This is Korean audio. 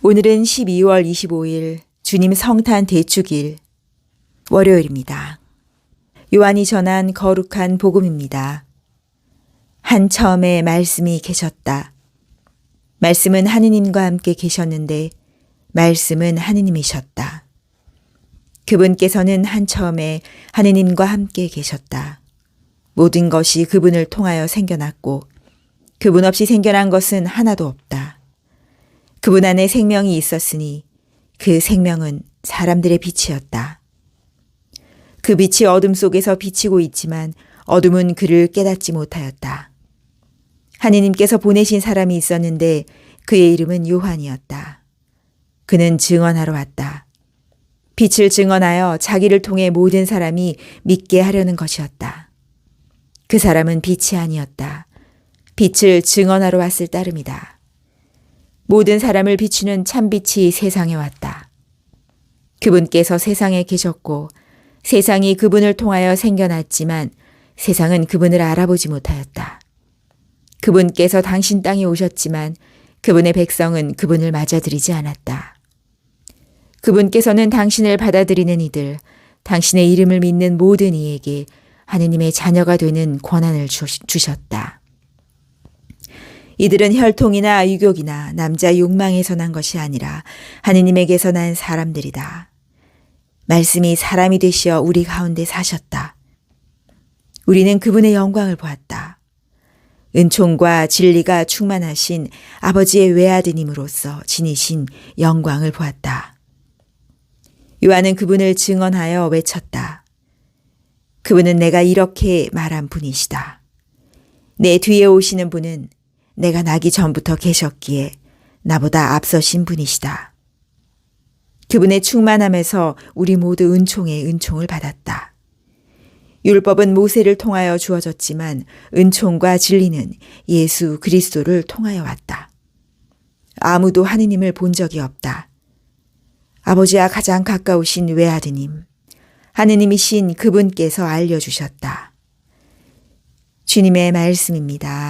오늘은 12월 25일 주님 성탄 대축일 월요일입니다. 요한이 전한 거룩한 복음입니다. 한 처음에 말씀이 계셨다. 말씀은 하느님과 함께 계셨는데 말씀은 하느님이셨다. 그분께서는 한 처음에 하느님과 함께 계셨다. 모든 것이 그분을 통하여 생겨났고 그분 없이 생겨난 것은 하나도 없다. 그분 안에 생명이 있었으니 그 생명은 사람들의 빛이었다. 그 빛이 어둠 속에서 비치고 있지만 어둠은 그를 깨닫지 못하였다. 하느님께서 보내신 사람이 있었는데 그의 이름은 요한이었다. 그는 증언하러 왔다. 빛을 증언하여 자기를 통해 모든 사람이 믿게 하려는 것이었다. 그 사람은 빛이 아니었다. 빛을 증언하러 왔을 따름이다. 모든 사람을 비추는 참빛이 세상에 왔다. 그분께서 세상에 계셨고 세상이 그분을 통하여 생겨났지만 세상은 그분을 알아보지 못하였다. 그분께서 당신 땅에 오셨지만 그분의 백성은 그분을 맞아들이지 않았다. 그분께서는 당신을 받아들이는 이들, 당신의 이름을 믿는 모든 이에게 하느님의 자녀가 되는 권한을 주- 주셨다. 이들은 혈통이나 유격이나 남자 욕망에서 난 것이 아니라 하느님에게서 난 사람들이다. 말씀이 사람이 되시어 우리 가운데 사셨다. 우리는 그분의 영광을 보았다. 은총과 진리가 충만하신 아버지의 외아드님으로서 지니신 영광을 보았다. 요한은 그분을 증언하여 외쳤다. 그분은 내가 이렇게 말한 분이시다. 내 뒤에 오시는 분은 내가 나기 전부터 계셨기에 나보다 앞서신 분이시다. 그분의 충만함에서 우리 모두 은총의 은총을 받았다. 율법은 모세를 통하여 주어졌지만 은총과 진리는 예수 그리스도를 통하여 왔다. 아무도 하느님을 본 적이 없다. 아버지와 가장 가까우신 외아드님, 하느님이신 그분께서 알려주셨다. 주님의 말씀입니다.